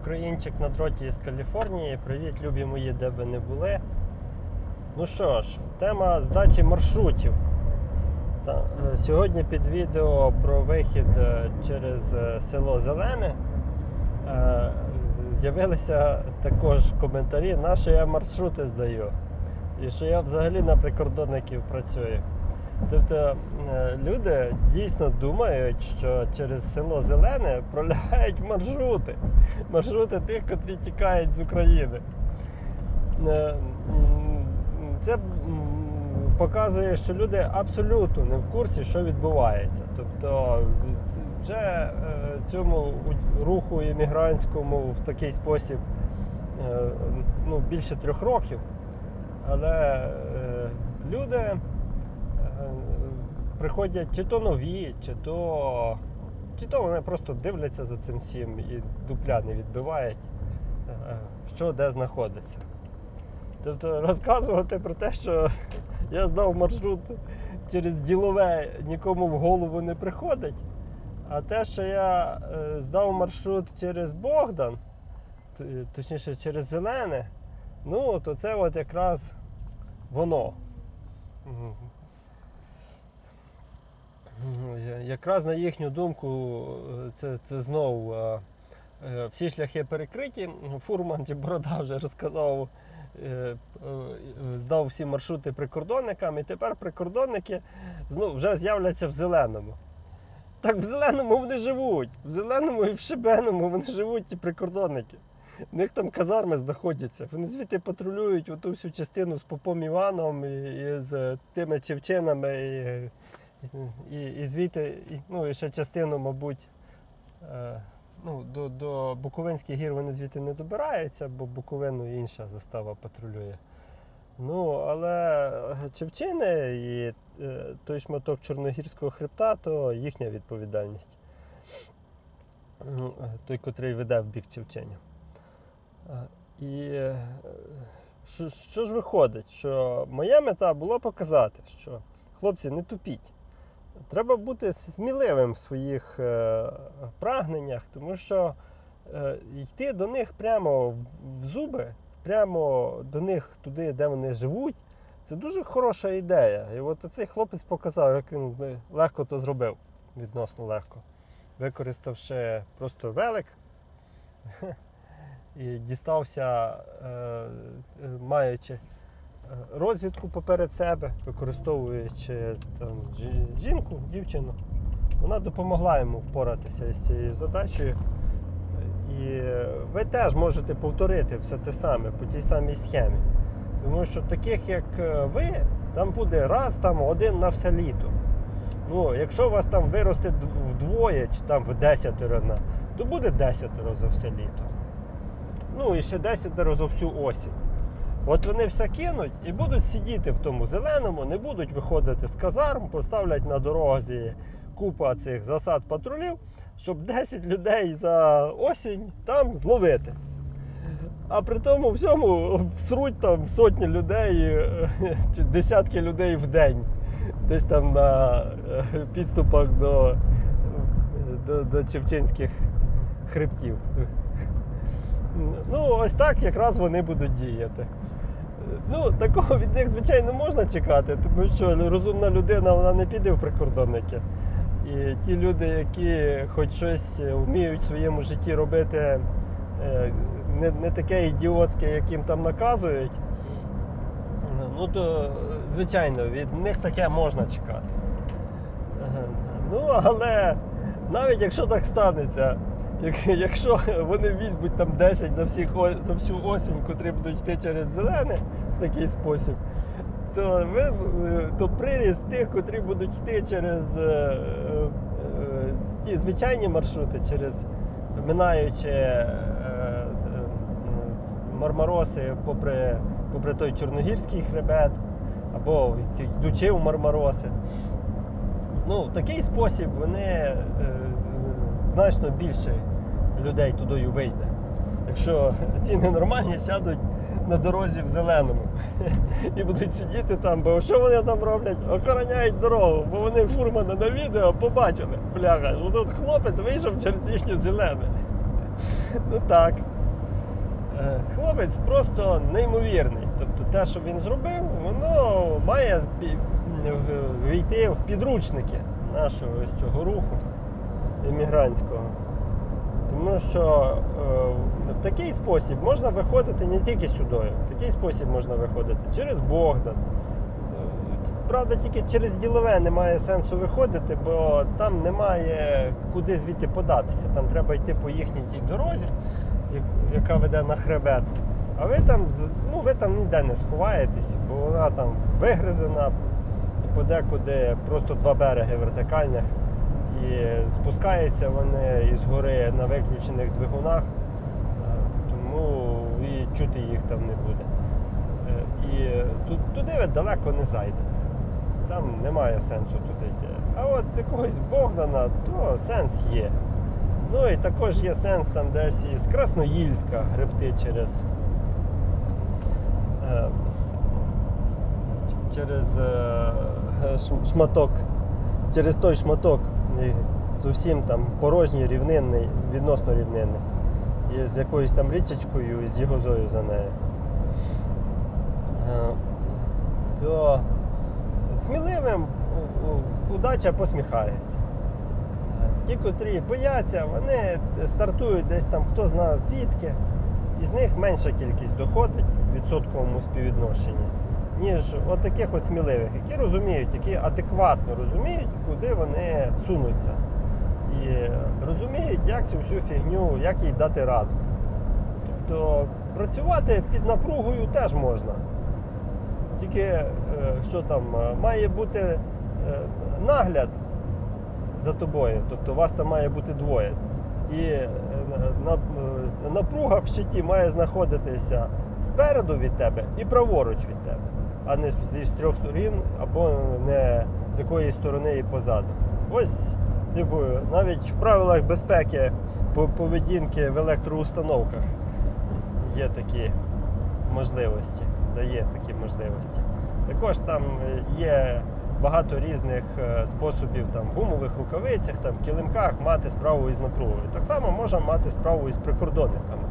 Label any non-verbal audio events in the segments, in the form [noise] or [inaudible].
Українчик на дроті з Каліфорнії. Привіт, любі мої, де б ви не були. Ну що ж, тема здачі маршрутів. Та, е, сьогодні під відео про вихід е, через е, село Зелене з'явилися також коментарі, на що я маршрути здаю. І що я взагалі на прикордонників працюю. Тобто е, люди дійсно думають, що через село Зелене пролягають маршрути. Маршрути тих, котрі тікають з України. Е, Це показує, що люди абсолютно не в курсі, що відбувається. Тобто вже е, цьому руху іммігрантському в такий спосіб ну, більше трьох років. Але люди приходять чи то нові, чи то, чи то вони просто дивляться за цим всім і дупля не відбивають, е, що де знаходиться. Тобто розказувати про те, що [laughs] я здав маршрут через ділове нікому в голову не приходить. А те, що я е, здав маршрут через Богдан, точніше через Зелене, ну, то це от якраз воно. Якраз на їхню думку, е, це, це знову е, е, всі шляхи перекриті. Фурман чи Борода вже розказав, здав всі маршрути прикордонникам, і тепер прикордонники знов вже з'являться в зеленому. Так в зеленому вони живуть. В зеленому і в шибеному вони живуть ті прикордонники. У них там казарми знаходяться. Вони звідти патрулюють оту всю частину з попом Іваном і, і з тими чевчинами, і, і, і звідти, і, ну і ще частину, мабуть, е, ну, до, до Буковинських гір вони звідти не добираються, бо Буковину інша застава патрулює. Ну, але Чевчини і е, той шматок Чорногірського хребта, то їхня відповідальність. Ну, е, Той, котрий веде в бік Чевченів. Е, І е, що, що ж виходить? Що моя мета була показати, що хлопці, не тупіть. Треба бути сміливим в своїх е, прагненнях, тому що е, йти до них прямо в- зуби, прямо до них туди, де вони живуть, це дуже хороша ідея. І от цей хлопець показав, як він е, легко то зробив, відносно легко, використавши просто велик [laughs] і дістався, е, е, маючи розвідку поперед себе, використовуючи там, жінку, дівчину. Вона допомогла йому впоратися з цією задачею. І ви теж можете повторити все те саме по тій самій схемі. Тому що таких, як е, ви, там буде раз там один на все літо. Ну, якщо у вас там виросте вдвоє чи там в десятеро, то буде десятеро за все літо. Ну і ще десятеро за всю осінь. От вони все кинуть і будуть сидіти в тому зеленому, не будуть виходити з казарм, поставлять на дорозі купа цих засад патрулів, щоб 10 людей за осінь там зловити. А при тому всьому всруть там сотні людей [laughs] десятки людей в день. Десь там на е, підступах до, до, до Чевчинських хребтів. Ну, ось так якраз вони будуть діяти. Ну, такого від них, звичайно, можна чекати, тому що розумна людина вона не піде в прикордонники. І ті люди, які хоч щось вміють в своєму житті робити е, не, не таке ідіотське, як їм там наказують, ну то, звичайно, від них таке можна чекати. Е, Ну, але навіть якщо так станеться, як- якщо вони візьмуть там 10 за, всіх, за всю осінь, котрі будуть йти через зелене в такий спосіб, то, ви, то приріст тих, котрі будуть йти через е, е, ті звичайні маршрути, через минаючи е, е, Мармароси попри, попри той Чорногірський хребет, або йдучи в Мармароси. Ну, в такий спосіб вони е, значно більше людей туди вийде. Якщо [laughs] ці ненормальні сядуть на дорозі в зеленому [laughs] і будуть сидіти там, бо що вони там роблять? Охороняють дорогу, бо вони фурмана на відео побачили. Бляха, що тут хлопець вийшов через їхнє зелене. [laughs] Ну так. Е, Хлопець просто неймовірний. Тобто те, що він зробив, воно має війти в підручники нашого цього руху іммігрантського. Тому що е, в такий спосіб можна виходити не тільки сюди, в такий спосіб можна виходити через Богдан. Правда, тільки через ділове немає сенсу виходити, бо там немає куди звідти податися. Там треба йти по їхній тій дорозі, яка веде на хребет. А ви там, ну, ви там ніде не сховаєтесь, бо вона там вигризена, подекуди просто два береги вертикальних. І спускаються вони із гори на виключених двигунах, е, тому і чути їх там не буде. Е, І туди ви далеко не зайдете. Там немає сенсу туди йти. А от з якогось Богдана, то сенс є. Ну і також є сенс там десь із Красноїльська гребти через. е, Через е, шматок, через той шматок, зовсім там порожній, рівнинний, відносно рівнинний. І з якоюсь там річечкою і з єгозою за нею. Е, То сміливим удача посміхається. Е, Ті, котрі бояться, вони стартують десь там хто зна звідки, і з них менша кількість доходить в відсотковому співвідношенні, ніж от таких от сміливих, які розуміють, які адекватно розуміють, куди вони сунуться. І розуміють, як цю всю фігню, як їй дати раду. Тобто працювати під напругою теж можна. Тільки е, що там, е, має бути е, нагляд за тобою, тобто вас там має бути двоє. І на- напруга в щиті має знаходитися спереду від тебе і праворуч від тебе, а не зі трьох сторін або не з якоїсь сторони і позаду. Ось, типу, навіть в правилах безпеки поведінки в електроустановках є такі можливості, дає такі можливості. Також там е, є багато різних е, способів там, в гумових рукавицях, там, килимках мати справу із напругою. Так само можна мати справу із прикордонниками.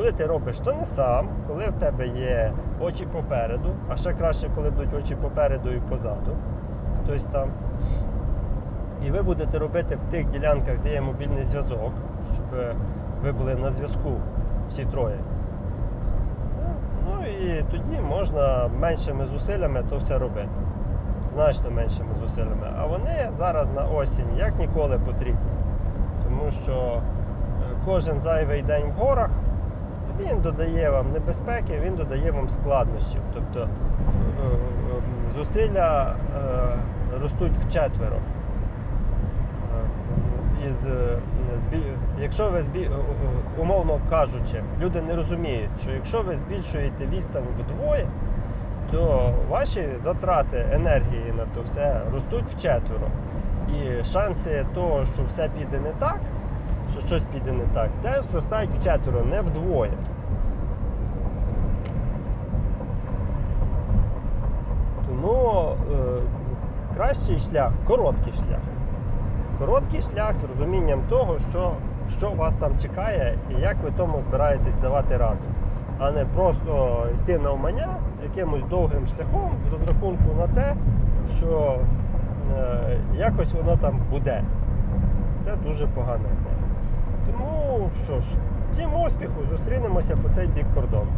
Коли ти робиш то не сам, коли в тебе є очі попереду, а ще краще, коли будуть очі попереду і позаду. Тобто там. І ви будете робити в тих ділянках, де є мобільний зв'язок, щоб ви були на зв'язку всі троє. Ну і тоді можна меншими зусиллями то все робити. Значно меншими зусиллями. А вони зараз на осінь як ніколи потрібні. Тому що е, кожен зайвий день в горах він додає вам небезпеки, він додає вам складнощів. Тобто е, е, зусилля е, ростуть вчетверо. Із, якщо ви збі... умовно кажучи, люди не розуміють, що якщо ви збільшуєте відстань вдвоє, то ваші затрати енергії на то все ростуть вчетверо. І шанси того, що все піде не так, що щось піде не так, теж зростають вчетверо, не вдвоє. Тому е, кращий шлях короткий шлях. Короткий шлях з розумінням того, що, що вас там чекає і як ви тому збираєтесь давати раду, а не просто йти навмання якимось довгим шляхом з розрахунку на те, що е, якось воно там буде. Це дуже погана ідея. Тому що ж, всім успіху, зустрінемося по цей бік кордону.